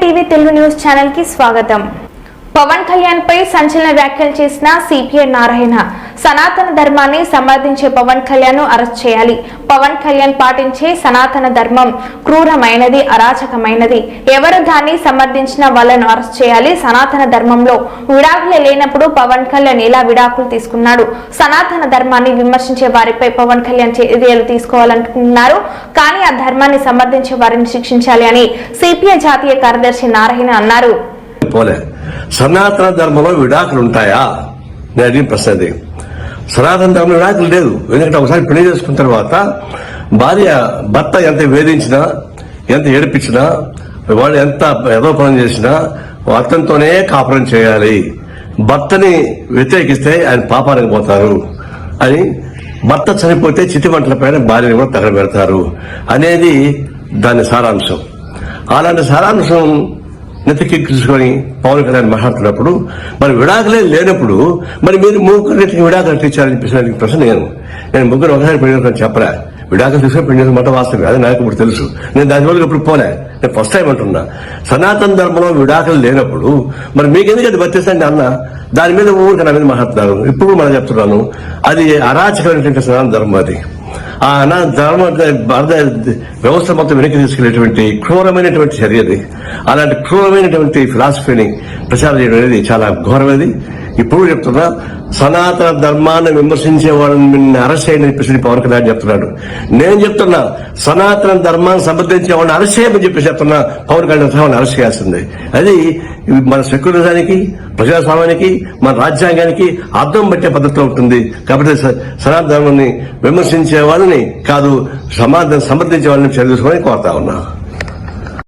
TV Telugu news ఛానల్కి స్వాగతం. పవన్ కళ్యాణ్ పై సంచలన వ్యాఖ్యలు చేసిన సిపిఐ నారాయణ సనాతన ధర్మాన్ని సమర్థించే పవన్ కళ్యాణ్ అరెస్ట్ చేయాలి. పవన్ కళ్యాణ్ పాటించే సనాతన ధర్మం క్రూరమైనది అరాచకమైనది. ఎవరు దాన్ని సమర్థించిన వాళ్ళను అరెస్ట్ చేయాలి సనాతన ధర్మంలో. విడాకులే లేనప్పుడు పవన్ కళ్యాణ్ ఎలా విడాకులు తీసుకున్నాడు? సనాతన ధర్మాన్ని విమర్శించే వారిపై పవన్ కళ్యాణ్ చర్యలు తీసుకోవాలనుకుంటున్నారు కానీ ఆ ధర్మాన్ని సమర్థించే వారిని శిక్షించాలి అని సిపిఐ జాతీయ కార్యదర్శి నారాయణ అన్నారు. పోలే. సనాతన ధర్మంలో విడాకులు ఉంటాయా నేను ప్రశ్న అది సనాతన ధర్మంలో విడాకులు లేదు ఎందుకంటే ఒకసారి పెళ్ళి చేసుకున్న తర్వాత భార్య భర్త ఎంత వేధించినా ఎంత ఏడిపించినా వాడు ఎంత ఏదో చేసినా అతనితోనే కాపురం చేయాలి. భర్తని వ్యతిరేకిస్తే ఆయన పాపానికి పోతారు అని భర్త చనిపోతే చితి పైన భార్యని కూడా తగలబెడతారు అనేది దాని సారాంశం. అలాంటి సారాంశం నెత్తికెక్కించుకొని పవన్ కళ్యాణ్ మాట్లాడుతున్నప్పుడు మరి విడాకులే లేనప్పుడు మరి మీరు ముగ్గురు నెత్తికి విడాకులు ఇచ్చారని చెప్పేసి ప్రశ్న నేను. నేను ముగ్గురు ఒకసారి పెళ్ళి చెప్పరా? విడాకులు తీసుకొని పెళ్ళి మాట వాస్తవం అది నాకు ఇప్పుడు తెలుసు. నేను దాని వల్ల ఇప్పుడు పోలే. నేను ఫస్ట్ టైం అంటున్నా. సనాతన ధర్మంలో విడాకులు లేనప్పుడు మరి మీకెందుకు అది వర్తిస్తుంది అన్న? దాని మీద ఊరికి నా మీద మాట్లాడుతున్నారు. ఇప్పుడు మనం చెప్తున్నాను. అది అరాచకమైనటువంటి సనాతన ధర్మం అది. ఆ ధర్మ భారత వ్యవస్థ మొత్తం వెనక్కి తీసుకెళ్ళేటువంటి క్రూరమైనటువంటి చర్య అది. అలాంటి క్రూరమైనటువంటి ఫిలాసఫీని ప్రచారం చేయడం అనేది చాలా ఘోరమైనది. ఇప్పుడు చెప్తున్నా సనాతన ధర్మాన్ని విమర్శించే వాళ్ళని అరెస్ట్ చేయని చెప్పేసి పవన్ కళ్యాణ్ చెప్తున్నాడు. నేను చెప్తున్నా సనాతన ధర్మాన్ని సమర్థించే వాళ్ళని అరెస్ట్ చేయమని చెప్పేసి చెప్తున్నా పవన్ కళ్యాణ్ వాళ్ళని అరెస్ట్ చేయాల్సింది. అది మన సెక్యులరిజానికి ప్రజాస్వామ్యానికి మన రాజ్యాంగానికి అర్థం పట్టే పద్ధతిలో ఉంటుంది. కాబట్టి స- సనాతన ధర్మాన్ని విమర్శించే వాళ్ళని కాదు సమాధానం సమర్థించే వాళ్ళని చర్య కోరుతా ఉన్నా.